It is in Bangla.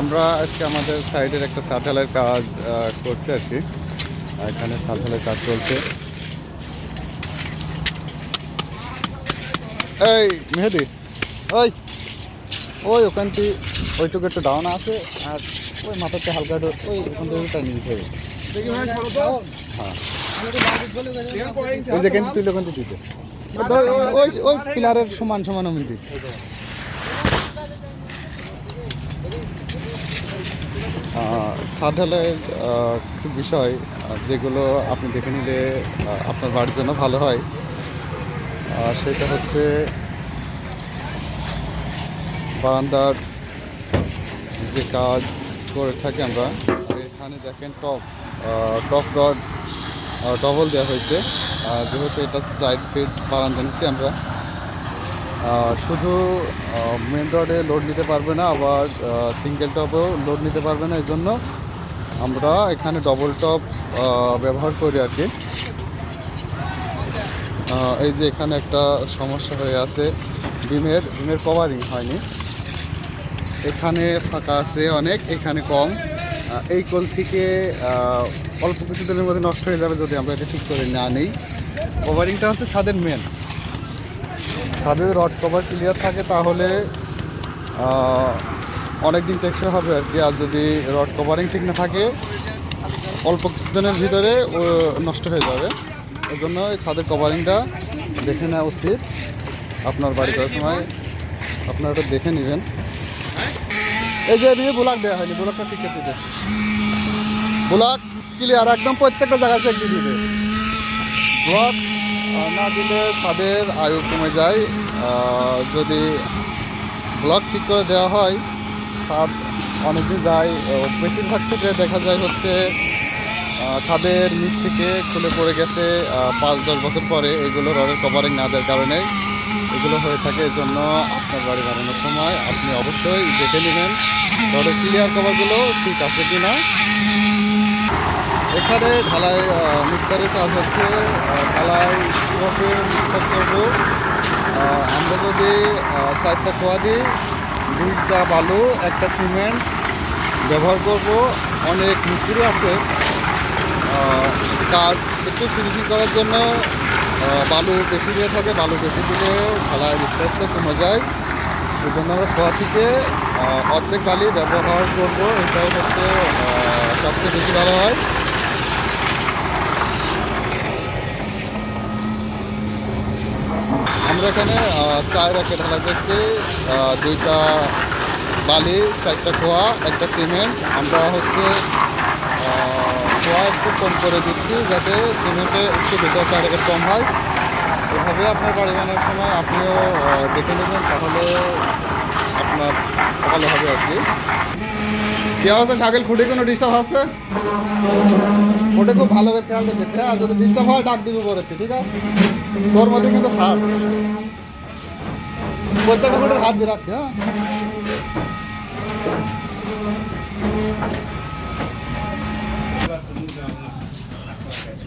আমরা আজকে আমাদের সাইডের একটা সাটেলাইট কাজ আহ, করছি আর কি। এখানে সাটেলাইট কাজ চলছে। এই মেহেদি ওই ওই ওখান থেকে ওইটুকু একটু ডাউন আছে আর ওই মাথাতে হালকা ওই ওখান থেকে হবে হ্যাঁ। ওই যেখান তুই ওখান দিতে। ওই ওই- ওই ওই পিলারের সমান সমান আমি দিই সাধালের কিছু বিষয় যেগুলো আপনি দেখে নিলে আপনার বাড়ির জন্য ভালো হয়। সেটা হচ্ছে বারান্দার যে কাজ করে থাকি আমরা, এখানে দেখেন টপ টপ রড ডবল দেওয়া হয়েছে। যেহেতু এটা সাইড ফিট বারান্দা নিচ্ছি আমরা শুধু মেন রোডে লোড নিতে পারবে না, আবার সিঙ্গেল টপেও লোড নিতে পারবে না এই জন্য আমরা এখানে ডবল টপ ব্যবহার করি আর কি। এই যে এখানে একটা সমস্যা হয়ে আছে, ডিমের ডিমের কভারিং হয়নি। এখানে ফাঁকা আছে অনেক, এখানে কম। এই কোল থেকে অল্প কিছুদিনের মধ্যে নষ্ট হয়ে যাবে যদি আমরা এটা ঠিক করে না নেই। কভারিংটা হচ্ছে ছাদের মেন ছাদের রড কভার ক্লিয়ার থাকে তাহলে অনেক দিন টেকসই হবে আর কি। আর যদি রড কভারিং ঠিক না থাকে, অল্প কিছুদিনের ভিতরে নষ্ট হয়ে যাবে। এই জন্য এই ছাদের কভারিংটা দেখে নেওয়া উচিত। আপনার বাড়ি করার সময় আপনারা ওটা দেখে নেবেন। এই যে এদিকে ব্লক দেওয়া হয়নি, ব্লকটা ঠিক আছে দিতে ব্লক ক্লিয়ার একদম প্রত্যেকটা জায়গায় চেক দিয়ে ব্লক না দিলে ছাদের আয়ু কমে যায়। যদি ব্লক ঠিক করে দেওয়া হয়, ছাদ অনেকদিন যায়। বেশিরভাগ থেকে দেখা যায় হচ্ছে ছাদের নিচ থেকে খুলে পড়ে গেছে পাঁচ, দশ বছর পরে এগুলো রডের কভারিং না দেওয়ার কারণে। এগুলো হয়ে থাকে এই জন্য আপনার বাড়ি বানানোর সময় আপনি অবশ্যই দেখে নেবেন। রডের ক্লিয়ার কভারগুলো ঠিক আছে কি না এখানে ঢালাই মিক্সারের কাজ হচ্ছে ঢালাই, কীভাবে মিক্সার করব? আমরা যদি চারটা খোয়া দিই, দুইটা বালু, একটা সিমেন্ট ব্যবহার করব। অনেক মিস্ত্রি আছে কাজ একটু ফিনিশিং করার জন্য বালু বেশি দিয়ে থাকে, বালু বেশি দিলে ঢালাই বিস্তারিত কমে যায়। এই জন্য আমরা খোয়া থেকে অর্ধেক বালি ব্যবহার করব। এটাই হচ্ছে সবচেয়ে বেশি ভালো হয়। আমরা এখানে চার রাখে ঢালা দুইটা বালি, চারটা খোয়া, একটা সিমেন্ট। আমরা হচ্ছে খোয়া একটু কম করে দিচ্ছি যাতে সিমেন্টে একটু বেশি চার রেখে কম হয়। এভাবে আপনার বাড়ি বানানোর সময় আপনিও দেখে নেবেন, তাহলে আপনার ভালো হবে আর কি। কি অবস্থা ছাগল খুঁটে কোনো ডিস্টার্ব আছে ওটা খুব ভালো করে খেয়াল দেখতে হ্যাঁ? যদি ডিস্টার্ব হয়, ডাক দিবি পরে, ঠিক আছে? তোর মধ্যে কিন্তু সার প্রত্যেকটা ফুটের হাত দিয়ে রাখছি হ্যাঁ?